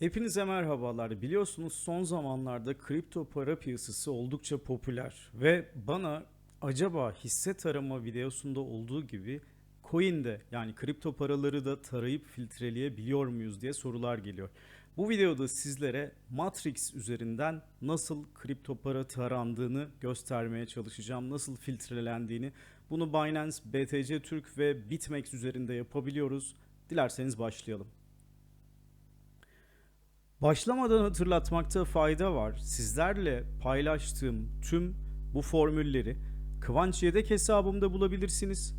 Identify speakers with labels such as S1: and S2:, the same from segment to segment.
S1: Hepinize merhabalar. Biliyorsunuz son zamanlarda kripto para piyasası oldukça popüler ve bana acaba hisse tarama videosunda olduğu gibi coin'de yani kripto paraları da tarayıp filtreleyebiliyor muyuz diye sorular geliyor. Bu videoda sizlere Matrix üzerinden nasıl kripto para tarandığını göstermeye çalışacağım. Nasıl filtrelendiğini. Bunu Binance, BTC Türk ve BitMEX üzerinde yapabiliyoruz. Dilerseniz başlayalım. Başlamadan hatırlatmakta fayda var. Sizlerle paylaştığım tüm bu formülleri Kıvanç Yedek hesabımda bulabilirsiniz.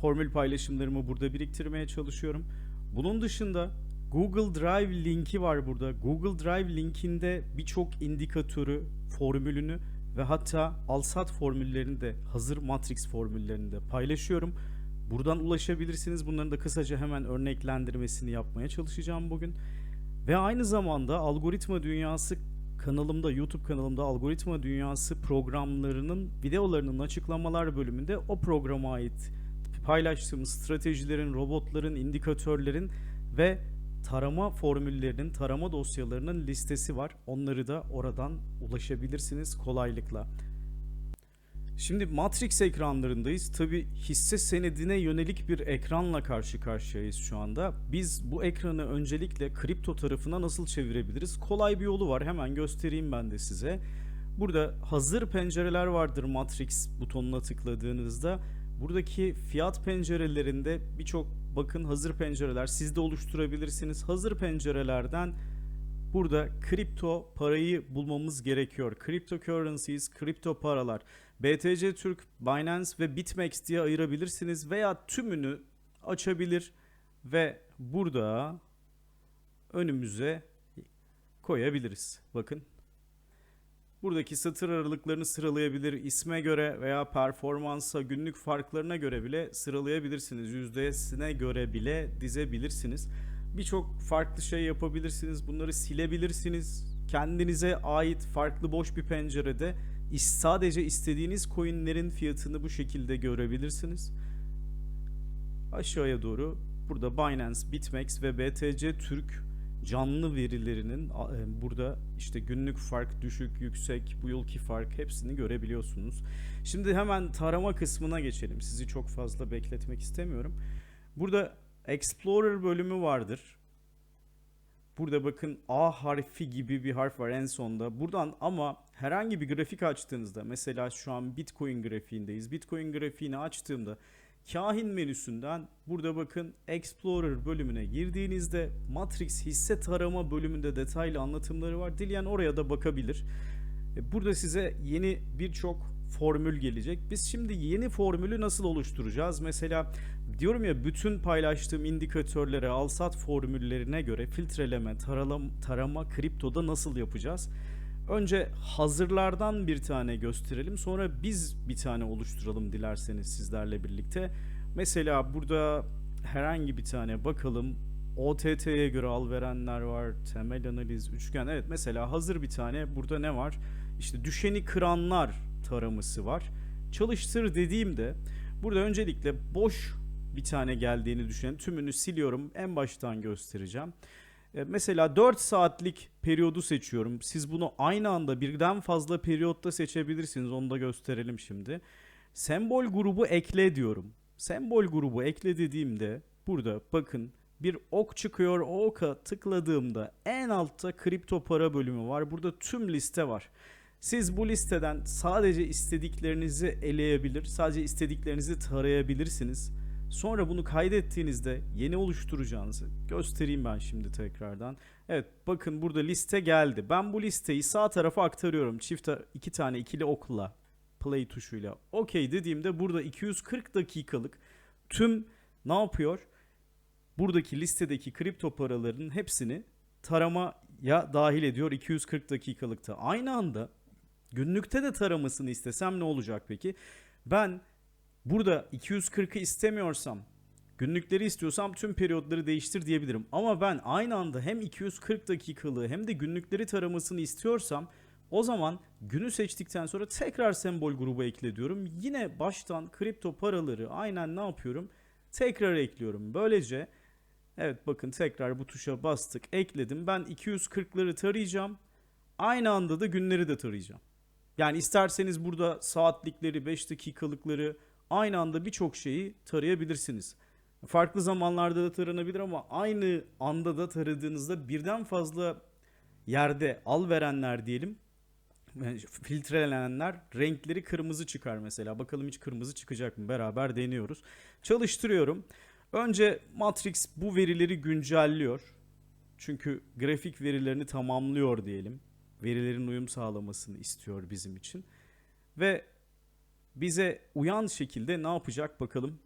S1: Formül paylaşımlarımı burada biriktirmeye çalışıyorum. Bunun dışında Google Drive linki var burada. Google Drive linkinde birçok indikatörü, formülünü ve hatta alsat formüllerini de hazır Matrix formüllerini de paylaşıyorum. Buradan ulaşabilirsiniz. Bunların da kısaca hemen örneklendirmesini yapmaya çalışacağım bugün. Ve aynı zamanda Algoritma Dünyası kanalımda, YouTube kanalımda Algoritma Dünyası programlarının videolarının açıklamalar bölümünde o programa ait paylaştığım stratejilerin, robotların, indikatörlerin ve tarama formüllerinin, tarama dosyalarının listesi var. Onları da oradan ulaşabilirsiniz kolaylıkla. Şimdi Matrix ekranlarındayız. Tabi hisse senedine yönelik bir ekranla karşı karşıyayız şu anda. Biz bu ekranı öncelikle kripto tarafına nasıl çevirebiliriz? Kolay bir yolu var. Hemen göstereyim ben de size. Burada hazır pencereler vardır Matrix butonuna tıkladığınızda. Buradaki fiyat pencerelerinde birçok bakın hazır pencereler siz de oluşturabilirsiniz. Hazır pencerelerden Burada kripto parayı bulmamız gerekiyor. Cryptocurrencies, kripto paralar. BTC Türk, Binance ve BitMEX diye ayırabilirsiniz veya tümünü açabilir ve burada önümüze koyabiliriz. Bakın. Buradaki satır aralıklarını sıralayabilir. isme göre veya performansa, günlük farklarına göre bile sıralayabilirsiniz. Yüzdesine göre bile dizebilirsiniz. Birçok farklı şey yapabilirsiniz. Bunları silebilirsiniz. Kendinize ait farklı boş bir pencerede sadece istediğiniz coinlerin fiyatını bu şekilde görebilirsiniz. Aşağıya doğru burada Binance, BitMEX ve BTC Türk canlı verilerinin burada işte günlük fark, düşük, yüksek, bu yılki fark hepsini görebiliyorsunuz. Şimdi hemen tarama kısmına geçelim. Sizi çok fazla bekletmek istemiyorum. Burada Explorer bölümü vardır. Burada bakın A harfi gibi bir harf var en sonda. Buradan ama herhangi bir grafik açtığınızda mesela şu an Bitcoin grafiğindeyiz. Bitcoin grafiğini açtığımda kahin menüsünden burada bakın Explorer bölümüne girdiğinizde Matrix hisse tarama bölümünde detaylı anlatımları var. Dileyen oraya da bakabilir. E, burada size yeni birçok formül gelecek. Biz şimdi yeni formülü nasıl oluşturacağız? Mesela diyorum ya bütün paylaştığım indikatörlere, alsat formüllerine göre filtreleme, taralama, tarama kriptoda nasıl yapacağız? Önce hazırlardan bir tane gösterelim. Sonra biz bir tane oluşturalım dilerseniz sizlerle birlikte. Mesela burada herhangi bir tane bakalım. OTT'ye göre al verenler var. Temel analiz, üçgen. Evet mesela hazır bir tane. Burada ne var? İşte düşeni kıranlar taraması var. Çalıştır dediğimde burada öncelikle boş bir tane geldiğini düşünün. Tümünü siliyorum. En baştan göstereceğim. E, mesela 4 saatlik periyodu seçiyorum. Siz bunu aynı anda birden fazla periyotta seçebilirsiniz. Onu da gösterelim şimdi. Sembol grubu ekle diyorum. Sembol grubu ekle dediğimde burada bakın bir ok çıkıyor. O oka tıkladığımda en altta kripto para bölümü var. Burada tüm liste var. Siz bu listeden sadece istediklerinizi eleyebilir, sadece istediklerinizi tarayabilirsiniz. Sonra bunu kaydettiğinizde yeni oluşturacağınızı göstereyim ben şimdi tekrardan. Evet bakın burada liste geldi. Ben bu listeyi sağ tarafa aktarıyorum. Çift iki tane ikili okla play tuşuyla. OK dediğimde burada 240 dakikalık tüm ne yapıyor? Buradaki listedeki kripto paraların hepsini taramaya dahil ediyor 240 dakikalıkta. Aynı anda günlükte de taramasını istesem ne olacak peki? Ben Burada 240'ı istemiyorsam, günlükleri istiyorsam tüm periyotları değiştir diyebilirim. Ama ben aynı anda hem 240 dakikalığı hem de günlükleri taramasını istiyorsam o zaman günü seçtikten sonra tekrar sembol grubu ekle diyorum. Yine baştan kripto paraları aynen ne yapıyorum? Tekrar ekliyorum. Böylece Evet bakın tekrar bu tuşa bastık. Ekledim. Ben 240'ları tarayacağım. Aynı anda da günleri de tarayacağım. Yani isterseniz burada saatlikleri, 5 dakikalıkları aynı anda birçok şeyi tarayabilirsiniz. Farklı zamanlarda da taranabilir ama aynı anda da taradığınızda birden fazla yerde al verenler diyelim filtrelenenler renkleri kırmızı çıkar mesela. Bakalım hiç kırmızı çıkacak mı? Beraber deniyoruz. Çalıştırıyorum. Önce Matrix bu verileri güncelliyor. Çünkü grafik verilerini tamamlıyor diyelim. Verilerin uyum sağlamasını istiyor bizim için. Ve bize uyan şekilde ne yapacak bakalım.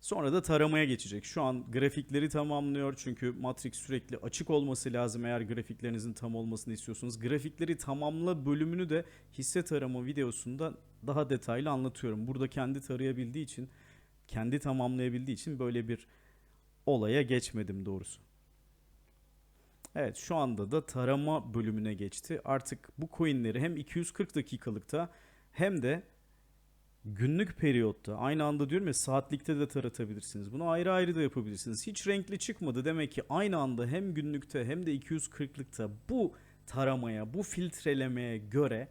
S1: Sonra da taramaya geçecek. Şu an grafikleri tamamlıyor çünkü Matrix sürekli açık olması lazım eğer grafiklerinizin tam olmasını istiyorsunuz. Grafikleri tamamla bölümünü de hisse tarama videosunda daha detaylı anlatıyorum. Burada kendi tarayabildiği için, kendi tamamlayabildiği için böyle bir olaya geçmedim doğrusu. Evet şu anda da tarama bölümüne geçti. Artık bu coinleri hem 240 dakikalıkta hem de günlük periyotta aynı anda diyorum ya saatlikte de taratabilirsiniz. Bunu ayrı ayrı da yapabilirsiniz. Hiç renkli çıkmadı demek ki aynı anda hem günlükte hem de 240'lıkta bu taramaya, bu filtrelemeye göre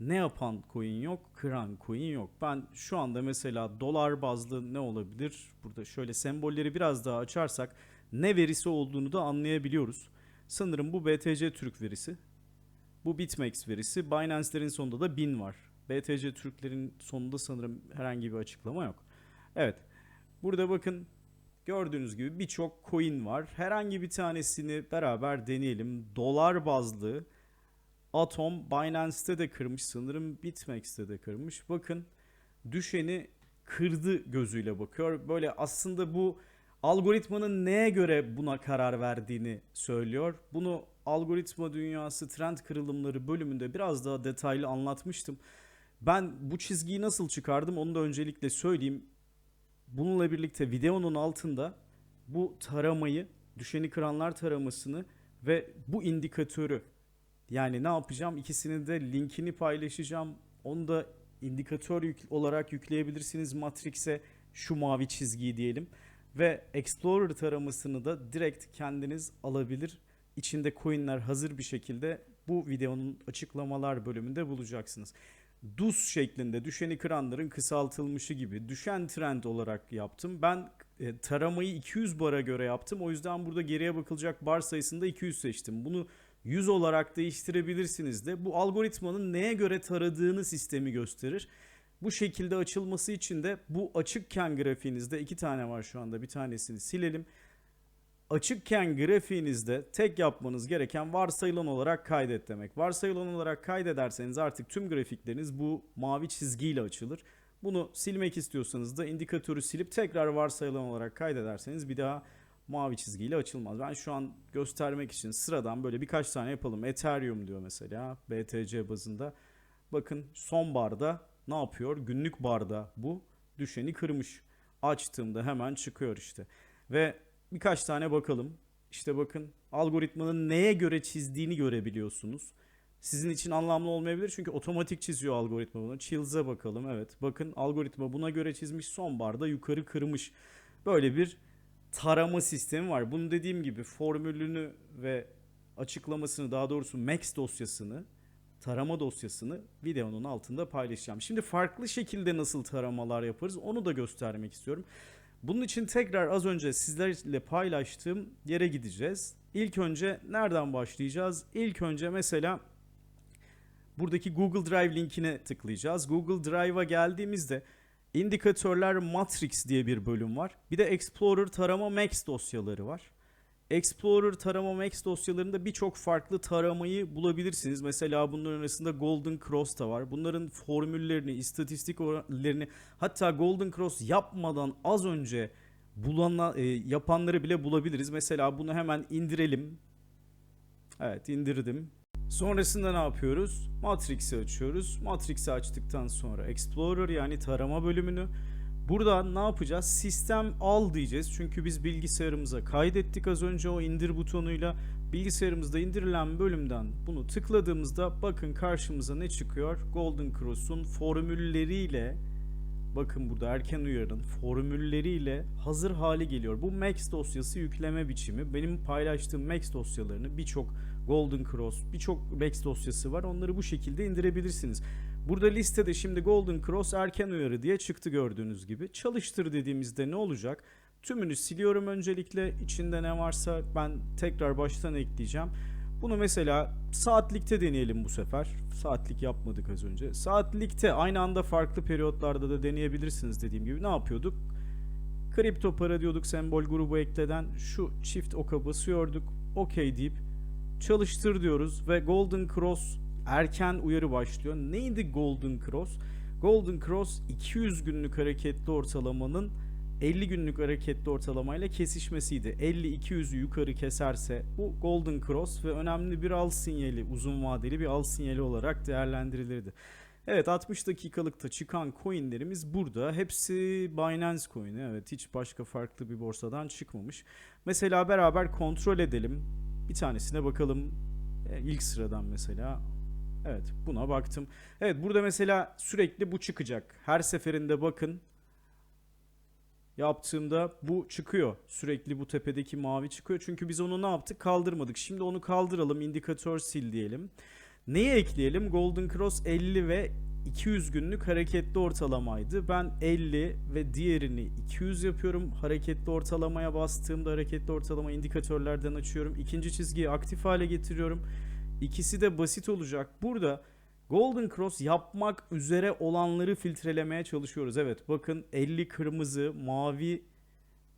S1: ne yapan coin yok, kıran coin yok. Ben şu anda mesela dolar bazlı ne olabilir? Burada şöyle sembolleri biraz daha açarsak ne verisi olduğunu da anlayabiliyoruz. Sanırım bu BTC Türk verisi. Bu BitMEX verisi. Binance'lerin sonunda da 1000 var. BTC Türklerin sonunda sanırım herhangi bir açıklama yok. Evet. Burada bakın gördüğünüz gibi birçok coin var. Herhangi bir tanesini beraber deneyelim. Dolar bazlı Atom Binance'te de kırmış sanırım. BitMEX'te de kırmış. Bakın düşeni kırdı gözüyle bakıyor. Böyle aslında bu algoritmanın neye göre buna karar verdiğini söylüyor. Bunu algoritma dünyası trend kırılımları bölümünde biraz daha detaylı anlatmıştım. Ben bu çizgiyi nasıl çıkardım onu da öncelikle söyleyeyim. Bununla birlikte videonun altında bu taramayı, düşeni kıranlar taramasını ve bu indikatörü yani ne yapacağım? İkisinin de linkini paylaşacağım. Onu da indikatör yük olarak yükleyebilirsiniz Matrix'e şu mavi çizgiyi diyelim. Ve Explorer taramasını da direkt kendiniz alabilir. İçinde coinler hazır bir şekilde bu videonun açıklamalar bölümünde bulacaksınız. DUS şeklinde düşeni kıranların kısaltılmışı gibi düşen trend olarak yaptım. Ben e, taramayı 200 bara göre yaptım. O yüzden burada geriye bakılacak bar sayısında 200 seçtim. Bunu 100 olarak değiştirebilirsiniz de. Bu algoritmanın neye göre taradığını sistemi gösterir. Bu şekilde açılması için de bu açıkken grafiğinizde iki tane var şu anda bir tanesini silelim. Açıkken grafiğinizde tek yapmanız gereken varsayılan olarak kaydet demek. Varsayılan olarak kaydederseniz artık tüm grafikleriniz bu mavi çizgiyle açılır. Bunu silmek istiyorsanız da indikatörü silip tekrar varsayılan olarak kaydederseniz bir daha mavi çizgiyle açılmaz. Ben şu an göstermek için sıradan böyle birkaç tane yapalım. Ethereum diyor mesela BTC bazında. Bakın son barda ne yapıyor? Günlük barda bu düşeni kırmış. Açtığımda hemen çıkıyor işte. Ve birkaç tane bakalım. İşte bakın algoritmanın neye göre çizdiğini görebiliyorsunuz. Sizin için anlamlı olmayabilir çünkü otomatik çiziyor algoritma bunu. Chills'e bakalım. Evet bakın algoritma buna göre çizmiş. Son barda yukarı kırmış. Böyle bir tarama sistemi var. Bunu dediğim gibi formülünü ve açıklamasını daha doğrusu Max dosyasını tarama dosyasını videonun altında paylaşacağım. Şimdi farklı şekilde nasıl taramalar yaparız onu da göstermek istiyorum. Bunun için tekrar az önce sizlerle paylaştığım yere gideceğiz. İlk önce nereden başlayacağız? İlk önce mesela buradaki Google Drive linkine tıklayacağız. Google Drive'a geldiğimizde indikatörler Matrix diye bir bölüm var. Bir de Explorer tarama Max dosyaları var. Explorer tarama Max dosyalarında birçok farklı taramayı bulabilirsiniz. Mesela bunların arasında Golden Cross da var. Bunların formüllerini, istatistik oranlarını hatta Golden Cross yapmadan az önce bulana, e, yapanları bile bulabiliriz. Mesela bunu hemen indirelim. Evet indirdim. Sonrasında ne yapıyoruz? Matrix'i açıyoruz. Matrix'i açtıktan sonra Explorer yani tarama bölümünü Burada ne yapacağız? Sistem al diyeceğiz. Çünkü biz bilgisayarımıza kaydettik az önce o indir butonuyla. Bilgisayarımızda indirilen bölümden bunu tıkladığımızda bakın karşımıza ne çıkıyor? Golden Cross'un formülleriyle bakın burada erken uyarın formülleriyle hazır hale geliyor. Bu Max dosyası yükleme biçimi. Benim paylaştığım Max dosyalarını birçok Golden Cross, birçok Max dosyası var. Onları bu şekilde indirebilirsiniz. Burada listede şimdi Golden Cross erken uyarı diye çıktı gördüğünüz gibi. Çalıştır dediğimizde ne olacak? Tümünü siliyorum öncelikle. İçinde ne varsa ben tekrar baştan ekleyeceğim. Bunu mesela saatlikte deneyelim bu sefer. Saatlik yapmadık az önce. Saatlikte aynı anda farklı periyotlarda da deneyebilirsiniz dediğim gibi. Ne yapıyorduk? Kripto para diyorduk sembol grubu ekleden. Şu çift oka basıyorduk. OK deyip çalıştır diyoruz ve Golden Cross erken uyarı başlıyor. Neydi Golden Cross? Golden Cross 200 günlük hareketli ortalamanın 50 günlük hareketli ortalamayla kesişmesiydi. 50-200'ü yukarı keserse bu Golden Cross ve önemli bir al sinyali, uzun vadeli bir al sinyali olarak değerlendirilirdi. Evet 60 dakikalıkta çıkan coinlerimiz burada. Hepsi Binance coin'i. Evet hiç başka farklı bir borsadan çıkmamış. Mesela beraber kontrol edelim. Bir tanesine bakalım. E, ilk sıradan mesela. Evet buna baktım. Evet burada mesela sürekli bu çıkacak. Her seferinde bakın yaptığımda bu çıkıyor. Sürekli bu tepedeki mavi çıkıyor. Çünkü biz onu ne yaptık? Kaldırmadık. Şimdi onu kaldıralım. indikatör sil diyelim. Neyi ekleyelim? Golden Cross 50 ve 200 günlük hareketli ortalamaydı. Ben 50 ve diğerini 200 yapıyorum. Hareketli ortalamaya bastığımda hareketli ortalama indikatörlerden açıyorum. İkinci çizgiyi aktif hale getiriyorum. İkisi de basit olacak. Burada Golden Cross yapmak üzere olanları filtrelemeye çalışıyoruz. Evet bakın 50 kırmızı, mavi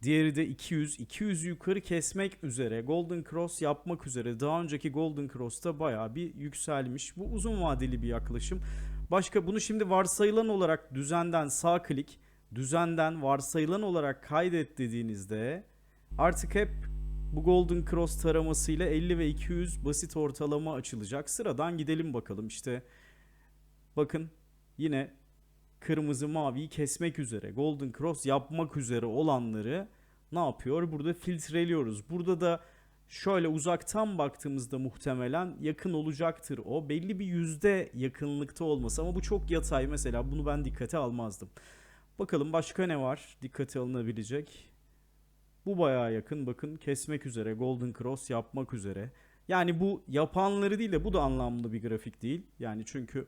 S1: diğeri de 200. 200 yukarı kesmek üzere Golden Cross yapmak üzere. Daha önceki Golden Cross'ta bayağı bir yükselmiş. Bu uzun vadeli bir yaklaşım. Başka bunu şimdi varsayılan olarak düzenden sağ klik, düzenden varsayılan olarak kaydet dediğinizde artık hep bu Golden Cross taramasıyla 50 ve 200 basit ortalama açılacak. Sıradan gidelim bakalım. İşte bakın yine kırmızı maviyi kesmek üzere, Golden Cross yapmak üzere olanları ne yapıyor? Burada filtreliyoruz. Burada da şöyle uzaktan baktığımızda muhtemelen yakın olacaktır o. Belli bir yüzde yakınlıkta olması ama bu çok yatay mesela bunu ben dikkate almazdım. Bakalım başka ne var dikkate alınabilecek? Bu bayağı yakın bakın kesmek üzere Golden Cross yapmak üzere. Yani bu yapanları değil de bu da anlamlı bir grafik değil. Yani çünkü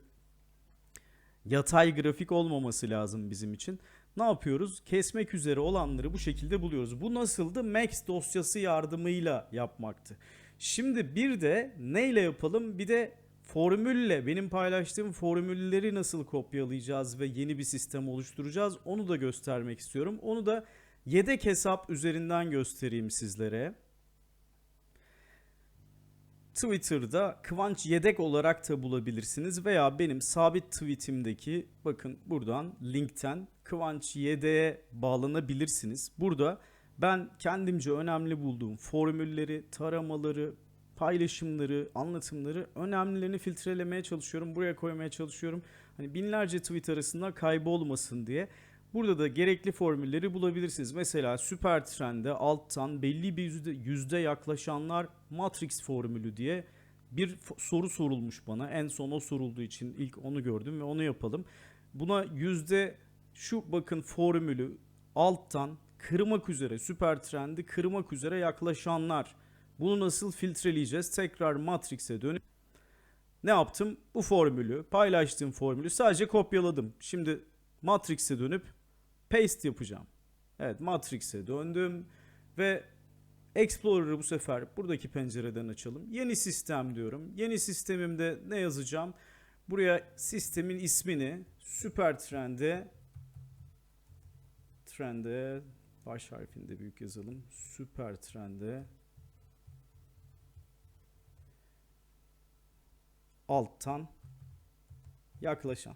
S1: yatay grafik olmaması lazım bizim için. Ne yapıyoruz? Kesmek üzere olanları bu şekilde buluyoruz. Bu nasıldı? Max dosyası yardımıyla yapmaktı. Şimdi bir de neyle yapalım? Bir de formülle benim paylaştığım formülleri nasıl kopyalayacağız ve yeni bir sistem oluşturacağız onu da göstermek istiyorum. Onu da yedek hesap üzerinden göstereyim sizlere. Twitter'da Kıvanç Yedek olarak da bulabilirsiniz veya benim sabit tweetimdeki bakın buradan linkten Kıvanç Yedek'e bağlanabilirsiniz. Burada ben kendimce önemli bulduğum formülleri, taramaları, paylaşımları, anlatımları önemlilerini filtrelemeye çalışıyorum. Buraya koymaya çalışıyorum. Hani binlerce tweet arasında kaybolmasın diye. Burada da gerekli formülleri bulabilirsiniz. Mesela süper trende alttan belli bir yüzde, yüzde yaklaşanlar matrix formülü diye bir soru sorulmuş bana. En son o sorulduğu için ilk onu gördüm ve onu yapalım. Buna yüzde şu bakın formülü alttan kırmak üzere süper trendi kırmak üzere yaklaşanlar. Bunu nasıl filtreleyeceğiz? Tekrar matrix'e dönüp ne yaptım? Bu formülü, paylaştığım formülü sadece kopyaladım. Şimdi Matrix'e dönüp paste yapacağım. Evet Matrix'e döndüm ve Explorer'ı bu sefer buradaki pencereden açalım. Yeni sistem diyorum. Yeni sistemimde ne yazacağım? Buraya sistemin ismini süper trende trende baş harfinde büyük yazalım. Süper trende alttan yaklaşan.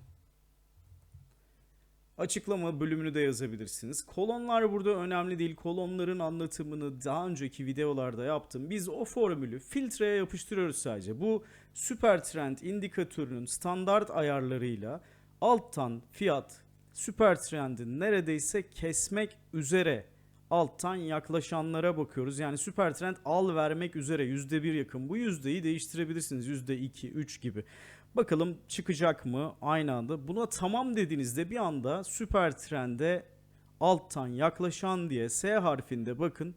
S1: Açıklama bölümünü de yazabilirsiniz. Kolonlar burada önemli değil. Kolonların anlatımını daha önceki videolarda yaptım. Biz o formülü filtreye yapıştırıyoruz sadece. Bu süper trend indikatörünün standart ayarlarıyla alttan fiyat süper trendin neredeyse kesmek üzere alttan yaklaşanlara bakıyoruz. Yani süper trend al vermek üzere %1 yakın. Bu yüzdeyi değiştirebilirsiniz. %2, 3 gibi. Bakalım çıkacak mı aynı anda. Buna tamam dediğinizde bir anda süper trende alttan yaklaşan diye S harfinde bakın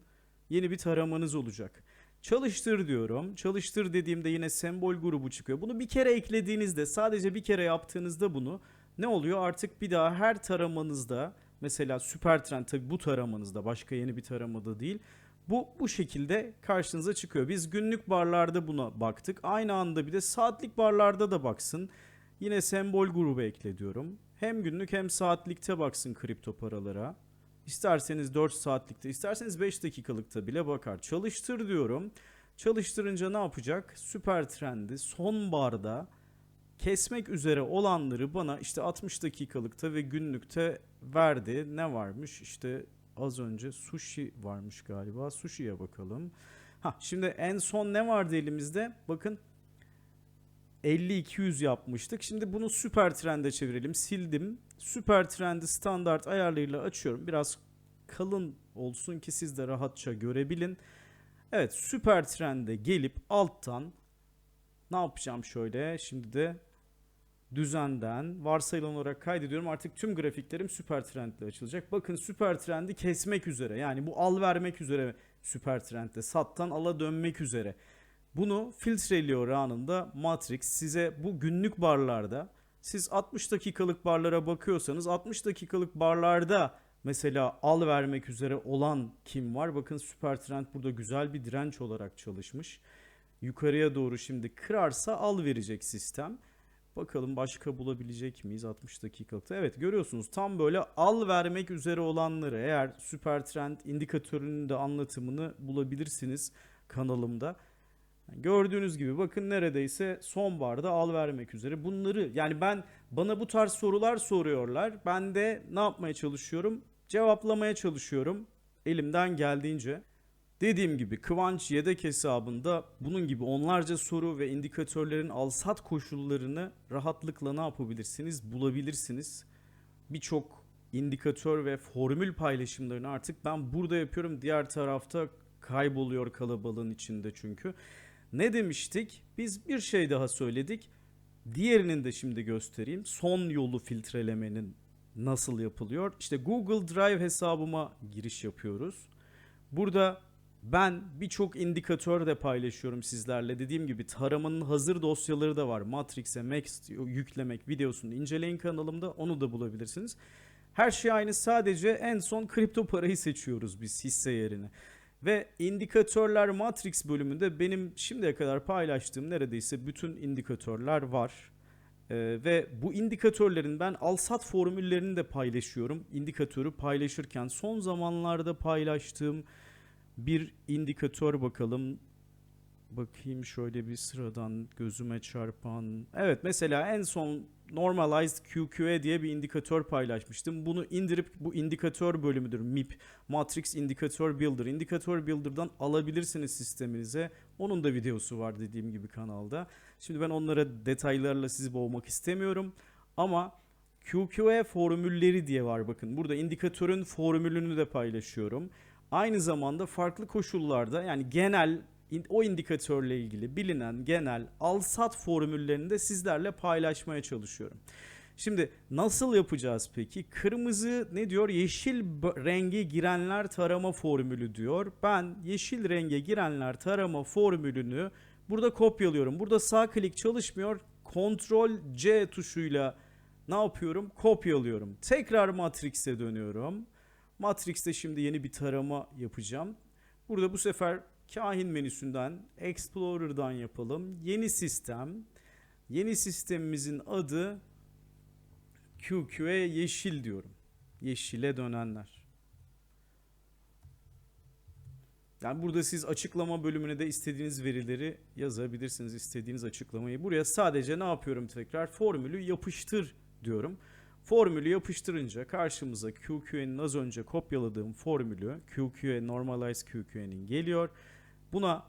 S1: yeni bir taramanız olacak. Çalıştır diyorum. Çalıştır dediğimde yine sembol grubu çıkıyor. Bunu bir kere eklediğinizde sadece bir kere yaptığınızda bunu ne oluyor? Artık bir daha her taramanızda mesela süper trend tabi bu taramanızda başka yeni bir taramada değil. Bu bu şekilde karşınıza çıkıyor. Biz günlük barlarda buna baktık. Aynı anda bir de saatlik barlarda da baksın. Yine sembol grubu ekle diyorum. Hem günlük hem saatlikte baksın kripto paralara. İsterseniz 4 saatlikte, isterseniz 5 dakikalıkta bile bakar. Çalıştır diyorum. Çalıştırınca ne yapacak? Süper trendi son barda kesmek üzere olanları bana işte 60 dakikalıkta ve günlükte verdi. Ne varmış? İşte az önce sushi varmış galiba. Sushi'ye bakalım. Ha şimdi en son ne vardı elimizde? Bakın 50-200 yapmıştık. Şimdi bunu süper trende çevirelim. Sildim. Süper trendi standart ayarlarıyla açıyorum. Biraz kalın olsun ki siz de rahatça görebilin. Evet süper trende gelip alttan ne yapacağım şöyle. Şimdi de düzenden varsayılan olarak kaydediyorum. Artık tüm grafiklerim süper trendle açılacak. Bakın süper trendi kesmek üzere. Yani bu al vermek üzere süper trendde. Sattan ala dönmek üzere. Bunu filtreliyor anında Matrix. Size bu günlük barlarda siz 60 dakikalık barlara bakıyorsanız 60 dakikalık barlarda mesela al vermek üzere olan kim var? Bakın süper trend burada güzel bir direnç olarak çalışmış. Yukarıya doğru şimdi kırarsa al verecek sistem. Bakalım başka bulabilecek miyiz 60 dakikalıkta? Evet görüyorsunuz tam böyle al vermek üzere olanları eğer süper trend indikatörünün de anlatımını bulabilirsiniz kanalımda. Gördüğünüz gibi bakın neredeyse sonbaharda al vermek üzere. Bunları yani ben bana bu tarz sorular soruyorlar. Ben de ne yapmaya çalışıyorum? Cevaplamaya çalışıyorum elimden geldiğince. Dediğim gibi Kıvanç yedek hesabında bunun gibi onlarca soru ve indikatörlerin alsat koşullarını rahatlıkla ne yapabilirsiniz? Bulabilirsiniz. Birçok indikatör ve formül paylaşımlarını artık ben burada yapıyorum. Diğer tarafta kayboluyor kalabalığın içinde çünkü. Ne demiştik? Biz bir şey daha söyledik. Diğerini de şimdi göstereyim. Son yolu filtrelemenin nasıl yapılıyor? İşte Google Drive hesabıma giriş yapıyoruz. Burada ben birçok indikatör de paylaşıyorum sizlerle. Dediğim gibi taramanın hazır dosyaları da var. Matrix'e Max yüklemek videosunu inceleyin kanalımda. Onu da bulabilirsiniz. Her şey aynı sadece en son kripto parayı seçiyoruz biz hisse yerine. Ve indikatörler Matrix bölümünde benim şimdiye kadar paylaştığım neredeyse bütün indikatörler var. Ee, ve bu indikatörlerin ben alsat formüllerini de paylaşıyorum. İndikatörü paylaşırken son zamanlarda paylaştığım bir indikatör bakalım. Bakayım şöyle bir sıradan gözüme çarpan. Evet mesela en son Normalized QQE diye bir indikatör paylaşmıştım. Bunu indirip bu indikatör bölümüdür. MIP, Matrix Indikatör Builder. Indikatör Builder'dan alabilirsiniz sisteminize. Onun da videosu var dediğim gibi kanalda. Şimdi ben onlara detaylarla sizi boğmak istemiyorum. Ama QQE formülleri diye var bakın. Burada indikatörün formülünü de paylaşıyorum. Aynı zamanda farklı koşullarda yani genel o indikatörle ilgili bilinen genel al-sat formüllerini de sizlerle paylaşmaya çalışıyorum. Şimdi nasıl yapacağız peki? Kırmızı ne diyor? Yeşil renge girenler tarama formülü diyor. Ben yeşil renge girenler tarama formülünü burada kopyalıyorum. Burada sağ klik çalışmıyor. Ctrl C tuşuyla ne yapıyorum? Kopyalıyorum. Tekrar Matrix'e dönüyorum. Matrix'te şimdi yeni bir tarama yapacağım. Burada bu sefer kahin menüsünden Explorer'dan yapalım. Yeni sistem. Yeni sistemimizin adı QQE yeşil diyorum. Yeşile dönenler. Yani burada siz açıklama bölümüne de istediğiniz verileri yazabilirsiniz. istediğiniz açıklamayı. Buraya sadece ne yapıyorum tekrar? Formülü yapıştır diyorum. Formülü yapıştırınca karşımıza QQ'nin az önce kopyaladığım formülü QQ'ye normalize QQ'nin geliyor. Buna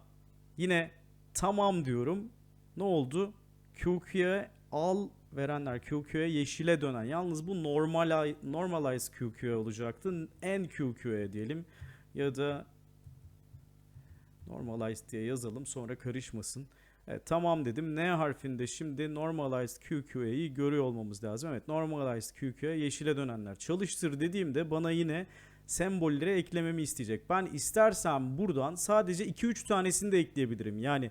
S1: yine tamam diyorum. Ne oldu? QQ'ye al verenler QQ'ye yeşile dönen. Yalnız bu normal normalize QQ olacaktı. En QQ'ye diyelim. ya da normalized diye yazalım sonra karışmasın. Evet, tamam dedim. N harfinde şimdi normalized QQ'yi görüyor olmamız lazım. Evet normalized QQ'ya yeşile dönenler çalıştır dediğimde bana yine sembolleri eklememi isteyecek. Ben istersem buradan sadece 2-3 tanesini de ekleyebilirim. Yani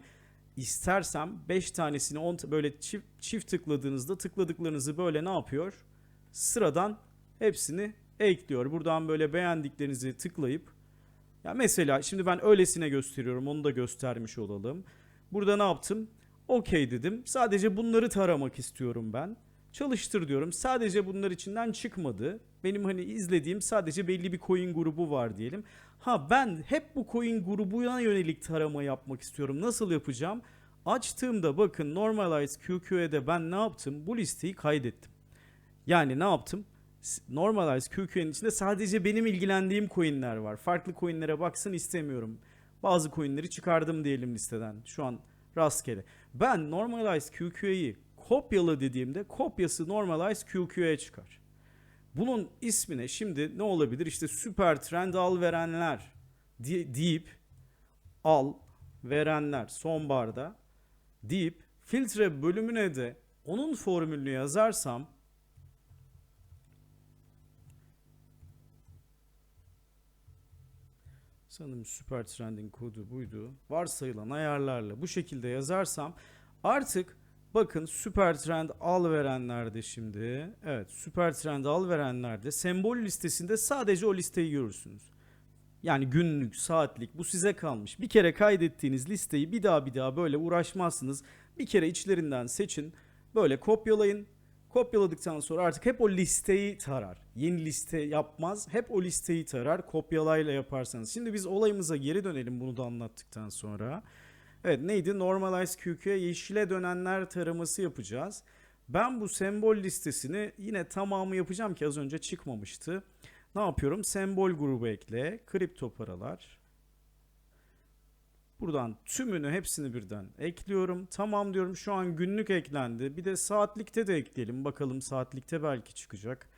S1: istersem 5 tanesini 10 böyle çift, çift tıkladığınızda tıkladıklarınızı böyle ne yapıyor? Sıradan hepsini ekliyor. Buradan böyle beğendiklerinizi tıklayıp ya mesela şimdi ben öylesine gösteriyorum onu da göstermiş olalım. Burada ne yaptım? Okey dedim. Sadece bunları taramak istiyorum ben. Çalıştır diyorum. Sadece bunlar içinden çıkmadı. Benim hani izlediğim sadece belli bir coin grubu var diyelim. Ha ben hep bu coin grubuna yönelik tarama yapmak istiyorum. Nasıl yapacağım? Açtığımda bakın Normalize QQ'de ben ne yaptım? Bu listeyi kaydettim. Yani ne yaptım? S- Normalize QQ'nin içinde sadece benim ilgilendiğim coinler var. Farklı coinlere baksın istemiyorum. Bazı coinleri çıkardım diyelim listeden. Şu an rastgele. Ben Normalize QQ'yi kopyala dediğimde kopyası Normalize QQ'ya çıkar. Bunun ismine şimdi ne olabilir? İşte süper trend al verenler deyip al verenler sonbarda deyip filtre bölümüne de onun formülünü yazarsam sanırım süper trendin kodu buydu. Varsayılan ayarlarla bu şekilde yazarsam artık bakın süper trend al verenlerde şimdi evet süper trend al verenlerde sembol listesinde sadece o listeyi görürsünüz. Yani günlük, saatlik bu size kalmış. Bir kere kaydettiğiniz listeyi bir daha bir daha böyle uğraşmazsınız. Bir kere içlerinden seçin. Böyle kopyalayın. Kopyaladıktan sonra artık hep o listeyi tarar. Yeni liste yapmaz. Hep o listeyi tarar. Kopyalayla yaparsanız. Şimdi biz olayımıza geri dönelim bunu da anlattıktan sonra. Evet neydi? Normalize QQ'ya yeşile dönenler taraması yapacağız. Ben bu sembol listesini yine tamamı yapacağım ki az önce çıkmamıştı. Ne yapıyorum? Sembol grubu ekle. Kripto paralar. Buradan tümünü hepsini birden ekliyorum. Tamam diyorum şu an günlük eklendi. Bir de saatlikte de ekleyelim. Bakalım saatlikte belki çıkacak.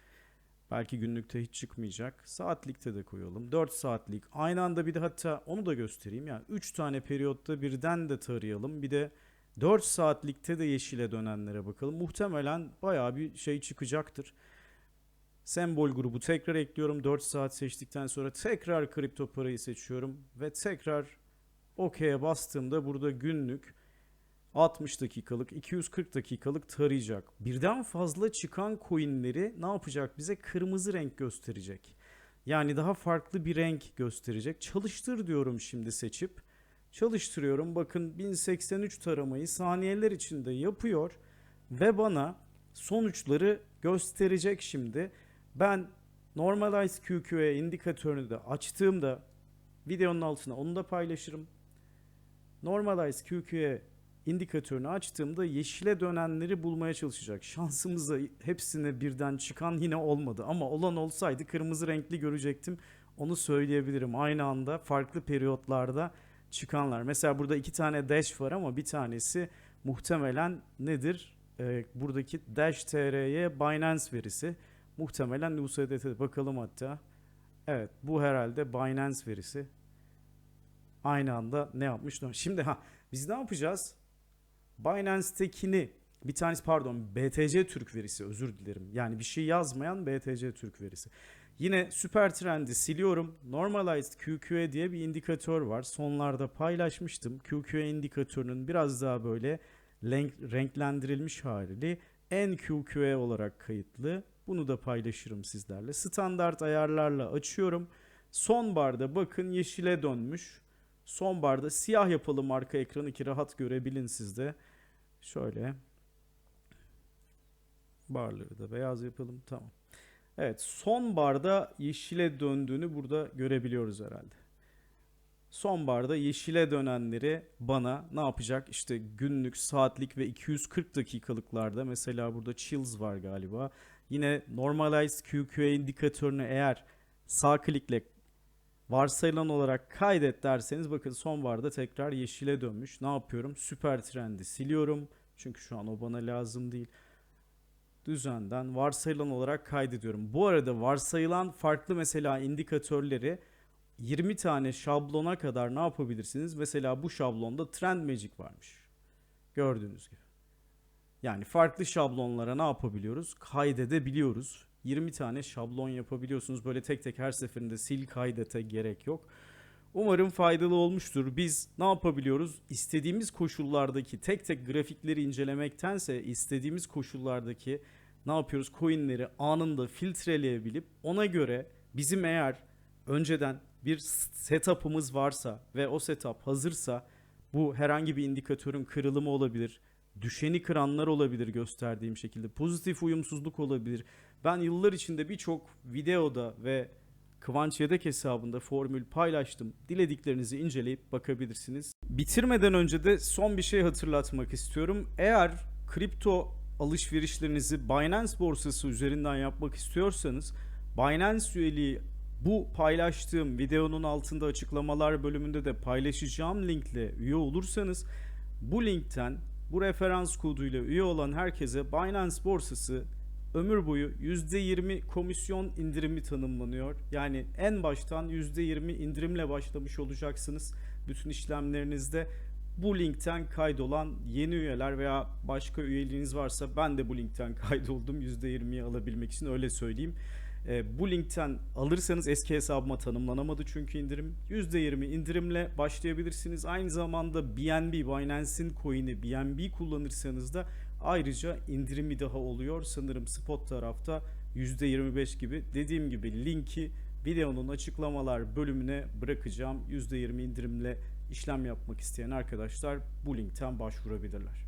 S1: Belki günlükte hiç çıkmayacak. Saatlikte de koyalım. 4 saatlik. Aynı anda bir de hatta onu da göstereyim. Yani 3 tane periyotta birden de tarayalım. Bir de 4 saatlikte de yeşile dönenlere bakalım. Muhtemelen bayağı bir şey çıkacaktır. Sembol grubu tekrar ekliyorum. 4 saat seçtikten sonra tekrar kripto parayı seçiyorum. Ve tekrar OK'ye bastığımda burada günlük 60 dakikalık, 240 dakikalık tarayacak. Birden fazla çıkan coinleri ne yapacak bize? Kırmızı renk gösterecek. Yani daha farklı bir renk gösterecek. Çalıştır diyorum şimdi seçip. Çalıştırıyorum. Bakın 1083 taramayı saniyeler içinde yapıyor ve bana sonuçları gösterecek şimdi. Ben Normalize QQ'ye indikatörünü de açtığımda videonun altına onu da paylaşırım. Normalize QQ'ye indikatörünü açtığımda yeşile dönenleri bulmaya çalışacak. Şansımıza hepsine birden çıkan yine olmadı ama olan olsaydı kırmızı renkli görecektim. Onu söyleyebilirim. Aynı anda farklı periyotlarda çıkanlar. Mesela burada iki tane dash var ama bir tanesi muhtemelen nedir? Ee, buradaki dash TR'ye Binance verisi. Muhtemelen USDT bakalım hatta. Evet bu herhalde Binance verisi. Aynı anda ne yapmış? Şimdi ha biz ne yapacağız? Binance'tekini bir tanesi pardon BTC Türk verisi özür dilerim. Yani bir şey yazmayan BTC Türk verisi. Yine süper trendi siliyorum. Normalized QQE diye bir indikatör var. Sonlarda paylaşmıştım. QQE indikatörünün biraz daha böyle renk, renklendirilmiş hali NQQE olarak kayıtlı. Bunu da paylaşırım sizlerle. Standart ayarlarla açıyorum. Son barda bakın yeşile dönmüş. Son barda siyah yapalım arka ekranı ki rahat görebilin siz de. Şöyle. Barları da beyaz yapalım. Tamam. Evet son barda yeşile döndüğünü burada görebiliyoruz herhalde. Son barda yeşile dönenleri bana ne yapacak? İşte günlük, saatlik ve 240 dakikalıklarda mesela burada chills var galiba. Yine normalized QQA indikatörünü eğer sağ klikle varsayılan olarak kaydet derseniz bakın son barda tekrar yeşile dönmüş. Ne yapıyorum? Süper trendi siliyorum. Çünkü şu an o bana lazım değil. Düzenden varsayılan olarak kaydediyorum. Bu arada varsayılan farklı mesela indikatörleri 20 tane şablona kadar ne yapabilirsiniz? Mesela bu şablonda Trend Magic varmış. Gördüğünüz gibi. Yani farklı şablonlara ne yapabiliyoruz? Kaydedebiliyoruz. 20 tane şablon yapabiliyorsunuz. Böyle tek tek her seferinde sil kaydete gerek yok. Umarım faydalı olmuştur. Biz ne yapabiliyoruz? İstediğimiz koşullardaki tek tek grafikleri incelemektense istediğimiz koşullardaki ne yapıyoruz? Coinleri anında filtreleyebilip ona göre bizim eğer önceden bir setup'ımız varsa ve o setup hazırsa bu herhangi bir indikatörün kırılımı olabilir. Düşeni kıranlar olabilir gösterdiğim şekilde. Pozitif uyumsuzluk olabilir. Ben yıllar içinde birçok videoda ve Kıvanç Yedek hesabında formül paylaştım. Dilediklerinizi inceleyip bakabilirsiniz. Bitirmeden önce de son bir şey hatırlatmak istiyorum. Eğer kripto alışverişlerinizi Binance borsası üzerinden yapmak istiyorsanız Binance üyeliği bu paylaştığım videonun altında açıklamalar bölümünde de paylaşacağım linkle üye olursanız bu linkten bu referans koduyla üye olan herkese Binance borsası ömür boyu %20 komisyon indirimi tanımlanıyor. Yani en baştan %20 indirimle başlamış olacaksınız bütün işlemlerinizde. Bu linkten kaydolan yeni üyeler veya başka üyeliğiniz varsa ben de bu linkten kaydoldum %20'yi alabilmek için öyle söyleyeyim. E, bu linkten alırsanız eski hesabıma tanımlanamadı çünkü indirim. %20 indirimle başlayabilirsiniz. Aynı zamanda BNB, Binance'in coin'i BNB kullanırsanız da ayrıca indirimi daha oluyor. Sanırım spot tarafta %25 gibi. Dediğim gibi linki videonun açıklamalar bölümüne bırakacağım. %20 indirimle işlem yapmak isteyen arkadaşlar bu linkten başvurabilirler.